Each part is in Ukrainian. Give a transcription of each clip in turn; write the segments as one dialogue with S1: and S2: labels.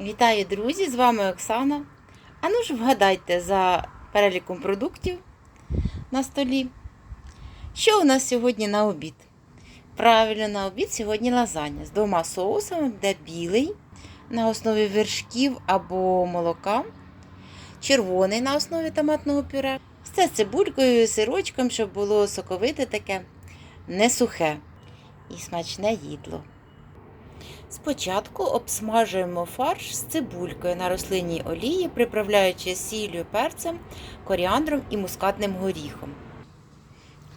S1: Вітаю, друзі! З вами Оксана. А ну ж вгадайте за переліком продуктів на столі. Що у нас сьогодні на обід? Правильно, на обід сьогодні лазанья з двома соусами, де білий на основі вершків або молока, червоний на основі томатного пюре. Все з цибулькою, сирочком, щоб було соковите таке, не сухе і смачне їдло. Спочатку обсмажуємо фарш з цибулькою на рослинній олії, приправляючи сіллю, перцем, коріандром і мускатним горіхом.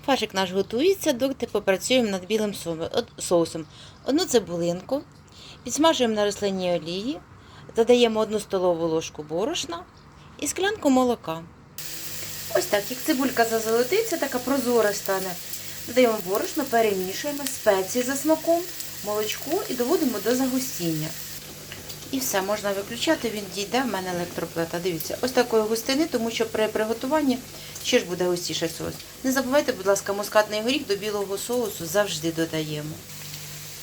S1: Фаршик наш готується, доки попрацюємо над білим соусом. Одну цибулинку підсмажуємо на рослинній олії, додаємо одну столову ложку борошна і склянку молока. Ось так, як цибулька зазолотиться, така прозора стане. Додаємо борошно, перемішуємо спеції за смаком, молочко і доводимо до загустіння. І все, можна виключати, він дійде в мене електроплита. Дивіться, ось такої густини, тому що при приготуванні ще ж буде густіше соус. Не забувайте, будь ласка, мускатний горіх до білого соусу завжди додаємо.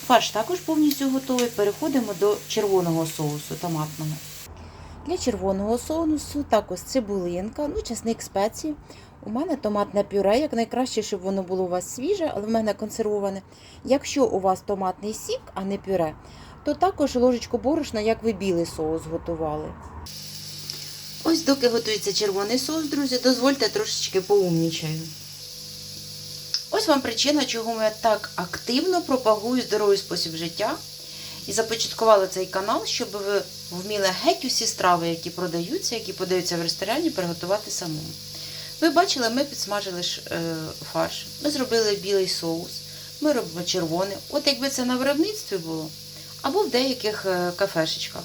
S1: Фарш також повністю готовий. Переходимо до червоного соусу томатного. Для червоного соусу також цибулинка, ну, часник спеції. У мене томатне пюре, як найкраще, щоб воно було у вас свіже, але в мене консервоване. Якщо у вас томатний сік, а не пюре, то також ложечку борошна, як ви білий соус готували. Ось доки готується червоний соус, друзі, дозвольте трошечки поумнічаю. Ось вам причина, чого я так активно пропагую здоровий спосіб життя і започаткувала цей канал, щоб ви вміли геть усі страви, які продаються, які подаються в ресторані, приготувати самому. Ви бачили, ми підсмажили е, фарш, ми зробили білий соус, ми робимо червоний. От якби це на виробництві було, або в деяких е, кафешечках.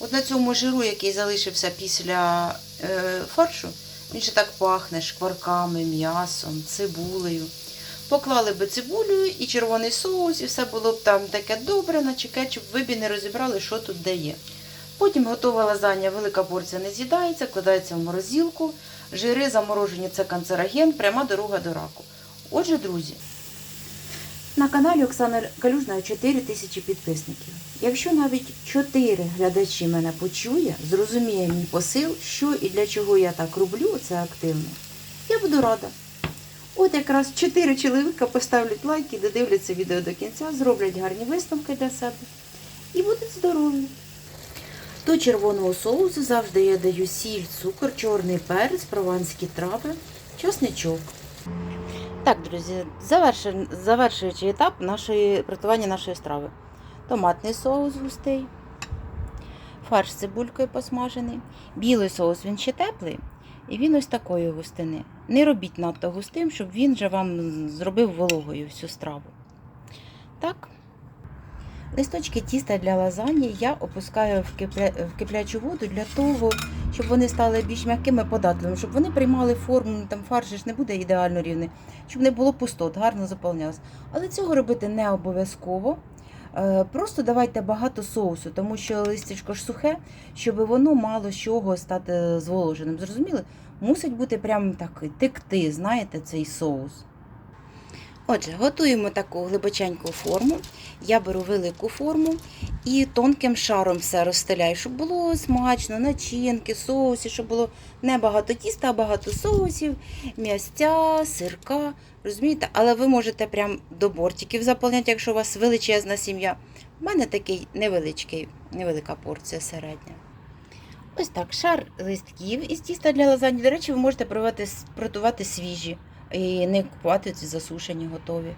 S1: От на цьому жиру, який залишився після е, фаршу, він ще так пахне шкварками, м'ясом, цибулею. Поклали би цибулю і червоний соус, і все було б там таке добре, наче кетчуп, ви б не розібрали, що тут де є. Потім готова лазанья, велика порція не з'їдається, кладається в морозилку. Жири заморожені це канцероген, пряма дорога до раку. Отже, друзі, на каналі Оксана Калюжна 4 тисячі підписників. Якщо навіть 4 глядачі мене почує, зрозуміє мій посил, що і для чого я так роблю це активно, я буду рада. От якраз 4 чоловіка поставлять лайки, додивляться відео до кінця, зроблять гарні висновки для себе і будуть здорові. До червоного соусу завжди я даю сіль, цукор, чорний перець, прованські трави, часничок. Так, друзі, заверши- завершуючи етап нашої приготування нашої страви. Томатний соус густий, фарш з цибулькою посмажений, білий соус він ще теплий, і він ось такої густини. Не робіть надто густим, щоб він же вам зробив вологою всю страву. Так. Листочки тіста для лазані я опускаю в, кипля... в киплячу воду для того, щоб вони стали більш м'якими податливими, щоб вони приймали форму, там фарш ж не буде ідеально рівний, щоб не було пустот, гарно заповнялось. Але цього робити не обов'язково. Е, Просто давайте багато соусу, тому що листячко ж сухе, щоб воно мало з чого стати зволоженим. Зрозуміли? Мусить бути прям такий текти, знаєте, цей соус. Отже, готуємо таку глибоченьку форму. Я беру велику форму і тонким шаром все розстеляю, щоб було смачно, начинки, соусі, щоб було не багато тіста, а багато соусів, м'ястя, сирка. Розумієте? Але ви можете прям до бортиків заповняти, якщо у вас величезна сім'я. У мене такий невеличкий, невелика порція середня. Ось так, шар листків із тіста для лазані. До речі, ви можете приготувати свіжі і не купувати ці засушені готові.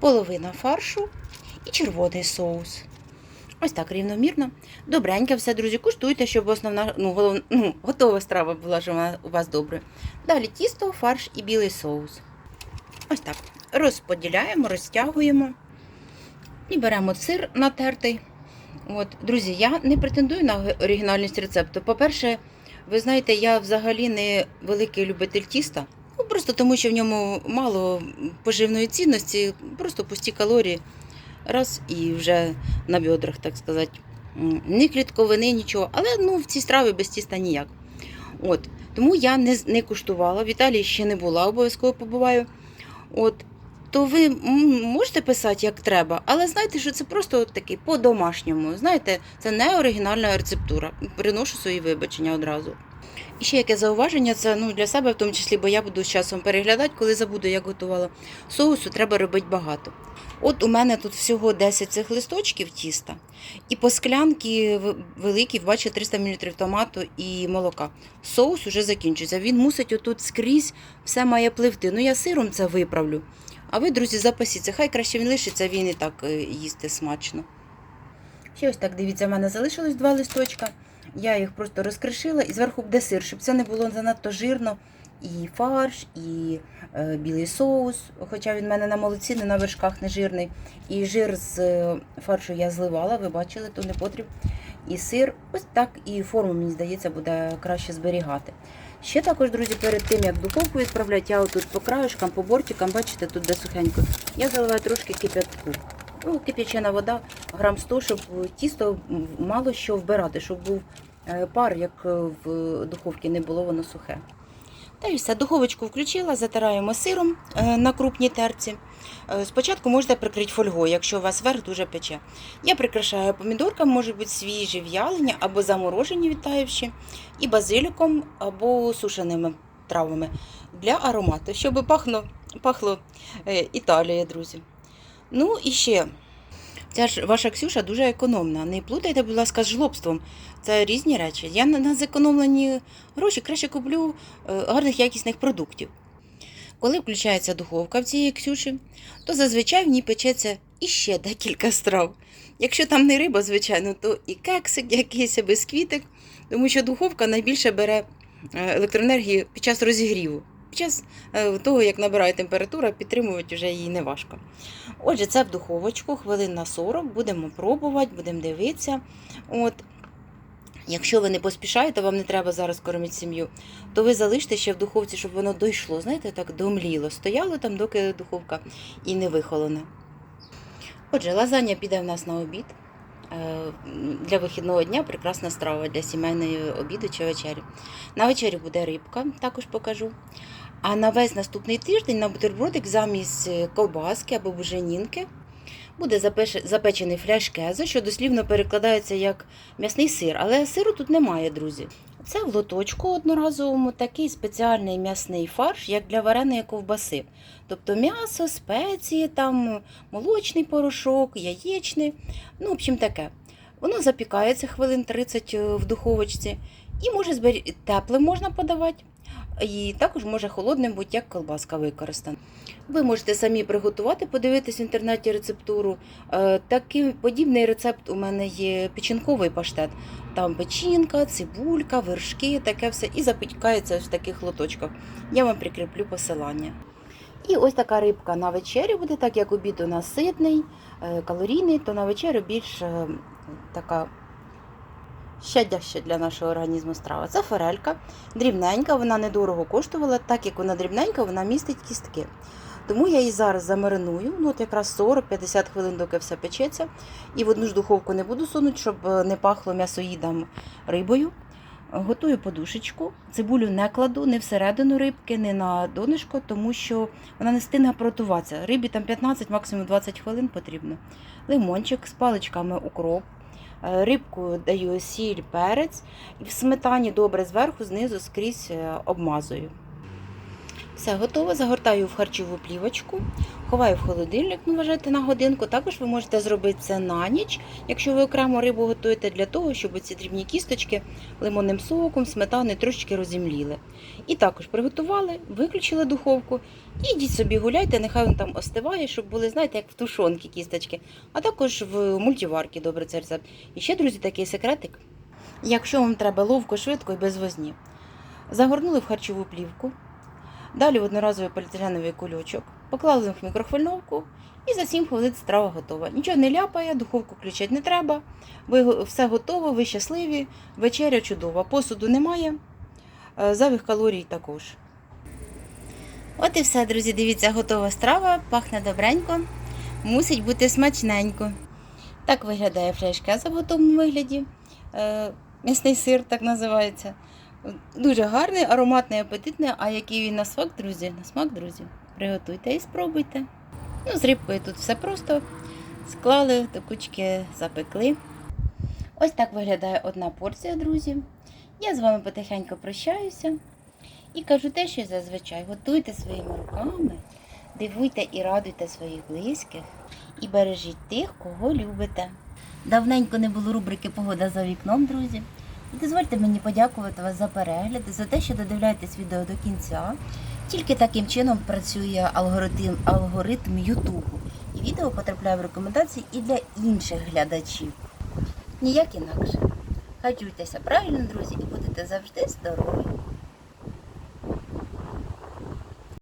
S1: Половина фаршу і червоний соус. Ось так рівномірно. Добреньке все, друзі, куштуйте, щоб основна, ну, голов, ну, готова страва була, щоб вона у вас добре. Далі тісто, фарш і білий соус. Ось так. Розподіляємо, розтягуємо і беремо сир натертий. От, друзі, я не претендую на оригінальність рецепту. По-перше, ви знаєте, я взагалі не великий любитель тіста. Ну, просто тому, що в ньому мало поживної цінності, просто пусті калорії. Раз і вже на бедрах, так сказати. Ні клітковини, нічого. Але ну, в цій страві без тіста ніяк. От. Тому я не, не куштувала. В Італії ще не була, обов'язково побуваю. От. то ви можете писати як треба, але знайте, що це просто от такий по-домашньому. Знаєте, це не оригінальна рецептура. Приношу свої вибачення одразу. І ще яке зауваження, це ну, для себе в тому числі, бо я буду з часом переглядати, коли забуду, як готувала. Соусу треба робити багато. От у мене тут всього 10 цих листочків тіста, і по склянки великі, бачите, 300 мл томату і молока. Соус уже закінчується. Він мусить отут скрізь все має пливти. Ну я сиром це виправлю. А ви, друзі, запасіться. Хай краще він лишиться, він і так е, їсти смачно. Ще ось так, дивіться, в мене залишилось два листочка. Я їх просто розкришила і зверху буде сир, щоб це не було занадто жирно. І фарш, і е, білий соус, хоча він в мене на молоці, не на вершках не жирний. І жир з е, фаршу я зливала, ви бачили, то не потріб. І сир, ось так, і форму, мені здається, буде краще зберігати. Ще також, друзі, перед тим, як духовку відправляти, я отут по краюшкам, по бортикам, бачите, тут де сухенько, я заливаю трошки кип'ятку. Ну, кип'ячена вода, грам 100, щоб тісто мало що вбирати, щоб був е, пар, як е, в духовці не було воно сухе. Та й все, духовочку включила, затираємо сиром е, на крупній терці. Е, Спочатку можете прикрити фольгою, якщо у вас верх дуже пече. Я прикрашаю помідорками, може бути свіжі в'ялені або заморожені відтаявші, і базиліком або сушеними травами для аромату, щоб пахло, пахло е, Італія, друзі. Ну і ще. Ця ж ваша Ксюша дуже економна. Не плутайте, будь ласка, з жлобством. Це різні речі. Я на, зекономлені гроші краще куплю е, гарних якісних продуктів. Коли включається духовка в цій Ксюші, то зазвичай в ній печеться іще декілька страв. Якщо там не риба, звичайно, то і кексик, якийсь бісквітик, тому що духовка найбільше бере е, електроенергії під час розігріву. Під час е, того, як набирає температура, підтримувати вже її не важко. Отже, це в духовочку, хвилин на 40, будемо пробувати, будемо дивитися. От. Якщо ви не поспішаєте, вам не треба зараз кормити сім'ю, то ви залиште ще в духовці, щоб воно дійшло, знаєте, так домліло. Стояло там, доки духовка і не вихолоне. Отже, лазанья піде в нас на обід. Е, Для вихідного дня прекрасна страва для сімейної обіду чи вечері. На вечері буде рибка, також покажу. А на весь наступний тиждень на бутербродик замість е, ковбаски або буженінки буде запечений фляшкезо, що дослівно перекладається як м'ясний сир, але сиру тут немає, друзі. Це в лоточку одноразовому такий спеціальний м'ясний фарш, як для вареної ковбаси. Тобто м'ясо, спеції, там молочний порошок, яєчний, ну, в общем, таке. Воно запікається хвилин 30 в духовочці і може теплим можна подавати. І також може холодним бути як колбаска використана. Ви можете самі приготувати, подивитись в інтернеті рецептуру. Е, Такий подібний рецепт у мене є печінковий паштет. Там печінка, цибулька, вершки, таке все і запікається в таких лоточках. Я вам прикріплю посилання. І ось така рибка на вечерю буде, так як обід у нас ситний, е, калорійний, то на вечерю більш е, така щадяща для нашого організму страва. Це форелька, дрібненька, вона недорого коштувала, так як вона дрібненька, вона містить кістки. Тому я її зараз замариную, ну от якраз 40-50 хвилин, доки все печеться. І в одну ж духовку не буду сунути, щоб е, не пахло м'ясоїдом рибою. Готую подушечку, цибулю не кладу не всередину рибки, не на донышко, тому що вона не встигне протуватися. Рибі там 15, максимум 20 хвилин потрібно. Лимончик з паличками укроп. Е, Рибку даю сіль, перець і в сметані добре зверху, знизу скрізь е, обмазую. Все готово, загортаю в харчову плівочку, ховаю в холодильник, ну вважайте на годинку. Також ви можете зробити це на ніч, якщо ви окремо рибу готуєте для того, щоб ці дрібні кісточки лимонним соком, сметани трошки розімліли. І також приготували, виключили духовку і йдіть собі гуляйте, нехай він там остиває, щоб були, знаєте, як в тушонки кісточки, а також в мультиварці добре цей рецепт. І ще, друзі, такий секретик. Якщо вам треба ловко, швидко і без возні, загорнули в харчову плівку. Далі одноразовий поліетиленовий кульочок, поклали в мікрохвильовку і за 7 хвилин страва готова. Нічого не ляпає, духовку включати не треба. Ви все готово, ви щасливі, вечеря чудова. Посуду немає, е, зайвих калорій також. От і все, друзі. Дивіться, готова страва, пахне добренько, мусить бути смачненько. Так виглядає фляшка в готовому вигляді. Е, М'ясний сир так називається. Дуже гарний, ароматний, апетитний. А який він на смак, друзі? На смак, друзі. Приготуйте і спробуйте. Ну, з рибкою тут все просто. Склали до кучки, запекли. Ось так виглядає одна порція, друзі. Я з вами потихеньку прощаюся і кажу те, що зазвичай готуйте своїми руками, дивуйте і радуйте своїх близьких і бережіть тих, кого любите. Давненько не було рубрики Погода за вікном, друзі. Дозвольте мені подякувати вас за перегляд, за те, що додивляєтесь відео до кінця. Тільки таким чином працює алгоритм, алгоритм Ютубу. І відео потрапляє в рекомендації і для інших глядачів. Ніяк інакше. Харчуйтеся правильно, друзі, і будете завжди здорові.